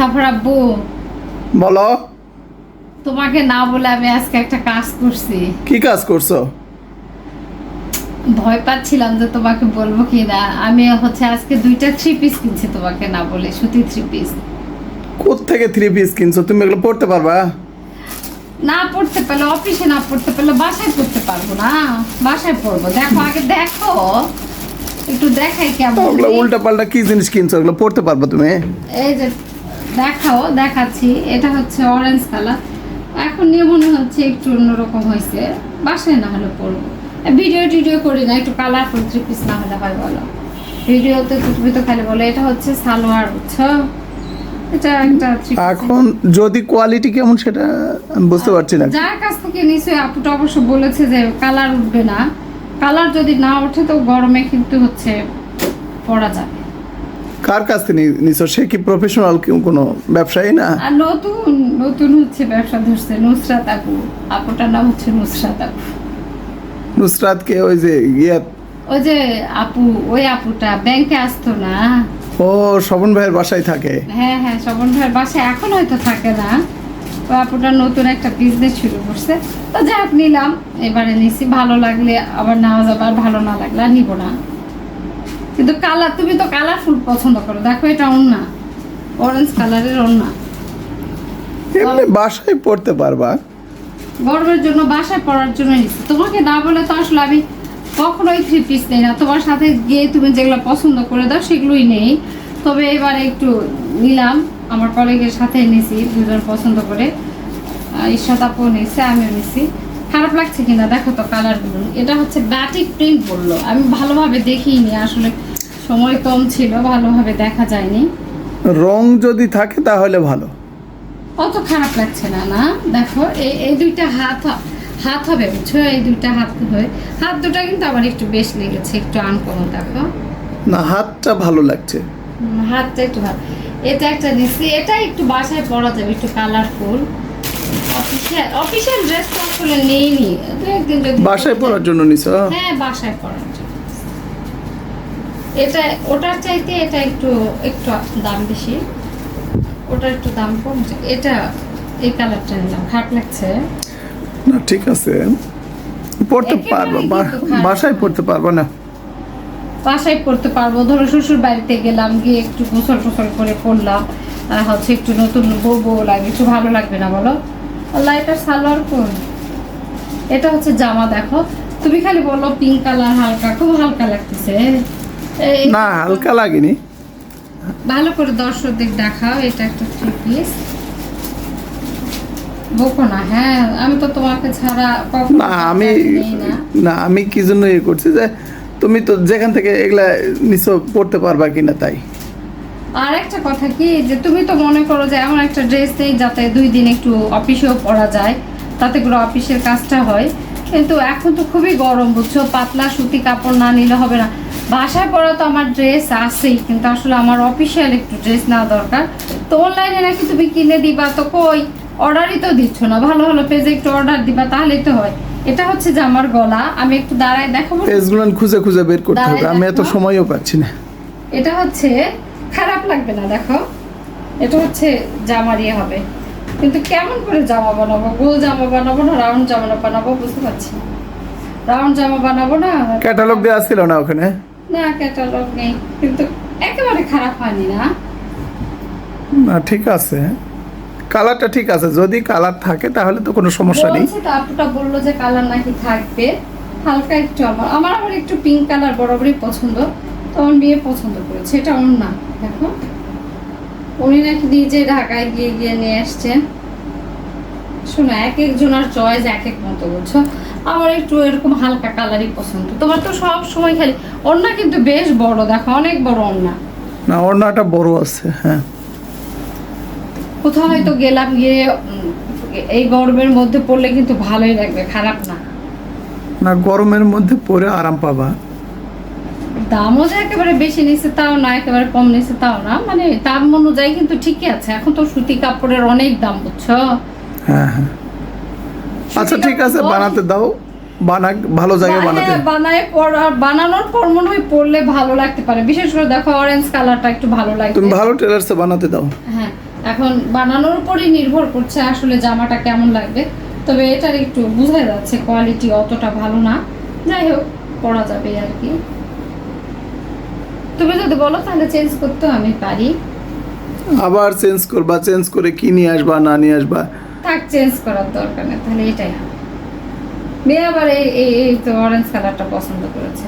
মুস্তাফার আব্বু। বলো। তোমাকে না বলে আমি আজকে একটা কাজ করছি। কি কাজ করছ? ভয় পাচ্ছিলাম যে তোমাকে বলব কি না আমি হচ্ছে আজকে দুইটা থ্রি পিস কিনছি তোমাকে না বলে সুতি থ্রি পিস থেকে থ্রি পিস কিনছো? তুমি এগুলো পড়তে পারবা? না পড়তে পারলে অফিসে না পড়তে পারলে বাসায় পড়তে পারব না। বাসায় পড়ব। দেখো আগে দেখো। একটু দেখাই কেমন ওগুলো উল্টা পাল্টা কি জিনিস কিনছো? ওগুলো পড়তে পারবা তুমি? এই যে দেখাও দেখাচ্ছি। এটা হচ্ছে অরেঞ্জ কালার এখন নিয়ে মনে হচ্ছে একটু অন্যরকম হয়েছে। বাসায় না হলে পরবো। ভিডিও টিডিও করি না একটু কালারফুল থ্রি পিস না হলে হয় বলো। ভিডিওতে তুমি তো খালি বলো। এটা হচ্ছে সালোয়ার বুঝছ? এটা একটা এখন যদি কোয়ালিটি কেমন সেটা আমি বুঝতে পারছি না। যার কাছ থেকে নিশ্চয়ই আপুটা অবশ্য বলেছে যে কালার উঠবে না। কালার যদি না ওঠে তো গরমে কিন্তু হচ্ছে পরা যাবে। কার কাছ থেকে নিছো? সে কি প্রফেশনাল কোনো ব্যবসায়ী না? আর নতুন নতুন হচ্ছে ব্যবসা ধরছে নুসরাত আপু আপুটার নাম হচ্ছে নুসরাত আপু নুসরাতকে ওই যে ইয়ে ওই যে আপু ওই আপুটা ব্যাংকে আসতো না। ও শবন ভাইয়ের বাসায় থাকে? হ্যাঁ হ্যাঁ শবন ভাইয়ের বাসায় এখন হয়তো থাকে না। ওই আপুটা নতুন একটা বিজনেস শুরু করছে। তো যাই হোক নিলাম। এবারে নিছি। ভালো লাগলে আবার নেওয়া যাবে আর ভালো না লাগলে আর নিবো না। কিন্তু কালার তুমি তো কালারফুল পছন্দ করো। দেখো এটা ওন্না অরেঞ্জ কালারের ওন্না এমনি বাসায় পড়তে পারবা। গরমের জন্য বাসায় পড়ার জন্য নিচ্ছি। তোমাকে না বলে তো আসলে আমি কখনোই থ্রি পিস নেই না। তোমার সাথে গিয়ে তুমি যেগুলো পছন্দ করে দাও সেগুলোই নেই। তবে এবারে একটু নিলাম। আমার কলেজের সাথে নিছি দুজন পছন্দ করে। আপু নিছে আমিও নিছি খারাপ লাগছে কিনা? দেখো তো কালারগুলো এটা হচ্ছে ব্যাটিক প্রিন্ট বলল। আমি ভালোভাবে দেখিনি আসলে। সময় কম ছিল ভালোভাবে দেখা যায়নি। রং যদি থাকে তাহলে ভালো। অত খারাপ লাগছে না না। দেখো এই এই দুইটা হাত হাত হবে বুঝছ? এই দুইটা হাত হবে হাত দুটা কিন্তু আবার একটু বেশ লেগেছে একটু আনকমন দেখো। না হাতটা ভালো লাগছে। হাতটা একটু ভালো। এটা একটা নিচ্ছি এটা একটু বাসায় পরা যাবে একটু কালারফুল অফিসিয়াল অফিসিয়াল ড্রেস তো আসলে নেইনি। বাসায় পরার জন্য নিছো? হ্যাঁ বাসায় পরার জন্য। এটা ওটার চাইতে এটা একটু একটু দাম বেশি। ওটা একটু দাম কম। এটা এই কালারটা নিলাম খারাপ লাগছে। না ঠিক আছে। পড়তে পারবা। বাসায় পড়তে পারবা না। বাসায় পড়তে পারব। ধরো শ্বশুর বাড়িতে গেলাম গিয়ে একটু গোসল টোসল করে পড়লাম। আর হচ্ছে একটু নতুন বউ বউ লাগে একটু ভালো লাগবে না বলো? আল্লাহ এটা সালোয়ার কোন? এটা হচ্ছে জামা দেখো। তুমি খালি বলো পিঙ্ক কালার হালকা খুব হালকা লাগতেছে। না হালকা লাগেনি। ভালো করে দর্শকদের দেখাও এটা একটা থ্রি পিস হ্যাঁ আমি তো তোমাকে ছাড়া না আমি না। আমি কি জন্য ইয়ে করছি যে তুমি তো যেখান থেকে এগুলা নিছো পড়তে পারবা কিনা তাই। আর একটা কথা কি যে তুমি তো মনে করো যে এমন একটা ড্রেস নেই যাতে দুই দিন একটু অফিসেও পরা যায় তাতে করে অফিসের কাজটা হয়। কিন্তু এখন তো খুবই গরম বুঝছ? পাতলা সুতি কাপড় না নিলে হবে না। বাসায় পরা তো আমার ড্রেস আছেই কিন্তু আসলে আমার অফিসিয়াল একটু ড্রেস নেওয়া দরকার। তো অনলাইনে নাকি তুমি কিনে দিবা তো কই? অর্ডারই তো দিচ্ছ না ভালো ভালো পেজে একটু অর্ডার দিবা তাহলে তো হয়। এটা হচ্ছে যে আমার গলা আমি একটু দাঁড়ায় দেখাবো। পেজগুলো খুঁজে খুঁজে বের করতে হবে আমি এত সময়ও পাচ্ছি না। এটা হচ্ছে খারাপ লাগবে না দেখো। এটা হচ্ছে জামা দিয়ে হবে। কিন্তু কেমন করে জামা বানাবো? গোল জামা বানাবো না রাউন্ড জামা বানাবো? বুঝতে পারছি রাউন্ড জামা বানাবো না? ক্যাটালগ দেওয়া ছিল না ওখানে? না ক্যাটালগ নেই। কিন্তু একেবারে খারাপ হয়নি না? না ঠিক আছে। কালারটা ঠিক আছে। যদি কালার থাকে তাহলে তো কোনো সমস্যা নেই। আপুটা বলল যে কালার নাকি থাকবে। হালকা একটু আমার আমার আবার একটু পিঙ্ক কালার বরাবরই পছন্দ। তো আমার মেয়ে পছন্দ করেছে। এটা ওর না। দেখো। উনি নাকি নিজে ঢাকায় গিয়ে গিয়ে নিয়ে আসছেন। শোনো এক একজনের চয়েস এক এক মতো বুঝছ? আমার একটু এরকম হালকা কালারই পছন্দ। তোমার তো সব সময় খালি ওড়না কিন্তু বেশ বড় দেখো অনেক বড় ওড়না না ওড়নাটা বড় আছে হ্যাঁ। কোথাও হয়তো গেলাম গিয়ে এই গরমের মধ্যে পড়লে কিন্তু ভালোই লাগবে খারাপ না। না গরমের মধ্যে পরে আরাম পাবা। দামও যে একেবারে বেশি নিচ্ছে তাও না একেবারে কম নিছে তাও না মানে দাম অনুযায়ী কিন্তু ঠিকই আছে। এখন তো সুতি কাপড়ের অনেক দাম বুঝছ? হ্যাঁ হ্যাঁ। আচ্ছা ঠিক আছে বানাতে দাও। ভালো জায়গায় বানাতে। বানায় পর আর বানানোর পর মনে হয় পরলে ভালো লাগতে পারে। বিশেষ করে দেখো অরেঞ্জ কালারটা একটু ভালো লাগবে। তুমি ভালো টেলার্সে বানাতে দাও। হ্যাঁ এখন বানানোর উপরই নির্ভর করছে আসলে জামাটা কেমন লাগবে। তবে এটার একটু বোঝা যাচ্ছে কোয়ালিটি অতটা ভালো না। যাই হোক পরা যাবে আর কি। তুমি যদি বলো তাহলে চেঞ্জ করতে আমি পারি। আবার চেঞ্জ করবা চেঞ্জ করে কি নিয়ে আসবা না নিয়ে আসবা। থাক চেঞ্জ করার দরকার নেই, তাহলে এটাই হবে। মেয়ে আবার এই এই তো অরেঞ্জ কালারটা পছন্দ করেছে।